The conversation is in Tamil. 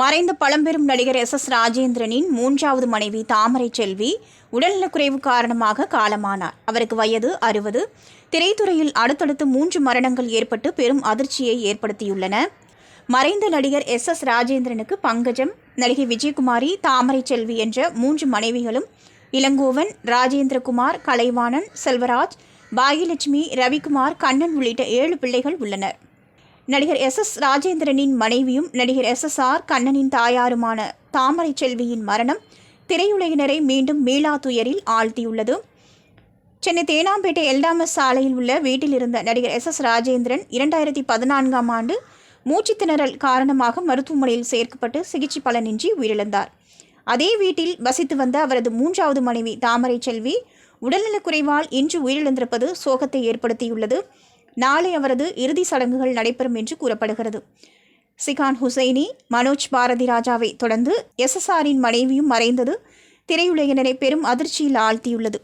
மறைந்த பழம்பெரும் நடிகர் எஸ் எஸ் ராஜேந்திரனின் மூன்றாவது மனைவி தாமரை செல்வி உடல்நலக்குறைவு காரணமாக காலமானார். அவருக்கு வயது அறுபது. திரைத்துறையில் அடுத்தடுத்து மூன்று மரணங்கள் ஏற்பட்டு பெரும் அதிர்ச்சியை ஏற்படுத்தியுள்ளன. மறைந்த நடிகர் எஸ் எஸ் ராஜேந்திரனுக்கு பங்கஜம் நடிகை விஜயகுமாரி தாமரை செல்வி என்ற மூன்று மனைவிகளும் இளங்கோவன் ராஜேந்திரகுமார் கலைவாணன் செல்வராஜ் பாகியலட்சுமி ரவிக்குமார் கண்ணன் உள்ளிட்ட ஏழு பிள்ளைகள் உள்ளனர். நடிகர் எஸ் எஸ் ராஜேந்திரனின் மனைவியும் நடிகர் எஸ் எஸ் ஆர் கண்ணனின் தாயாருமான தாமரை செல்வியின் மரணம் திரையுலகினரை மீண்டும் மீளா துயரில் ஆழ்த்தியுள்ளது. சென்னை தேனாம்பேட்டை எல்டாமஸ் சாலையில் உள்ள வீட்டில் இருந்த நடிகர் எஸ் எஸ் ராஜேந்திரன் இரண்டாயிரத்தி பதினான்காம் ஆண்டு மூச்சுத்திணறல் காரணமாக மருத்துவமனையில் சேர்க்கப்பட்டு சிகிச்சை பலனின்றி உயிரிழந்தார். அதே வீட்டில் வசித்து வந்த அவரது மூன்றாவது மனைவி தாமரை செல்வி உடல்நலக்குறைவால் இன்று உயிரிழந்திருப்பது சோகத்தை ஏற்படுத்தியுள்ளது. நாளை அவரது இறுதி சடங்குகள் நடைபெறும் என்று கூறப்படுகிறது. சிகான் ஹுசைனி மனோஜ் பாரதி ராஜாவை தொடர்ந்து எஸ்எஸ்ஆரின் மனைவியும் மறைந்தது. திரையுலகினரை பெரும் அதிர்ச்சியில் ஆழ்த்தியுள்ளது.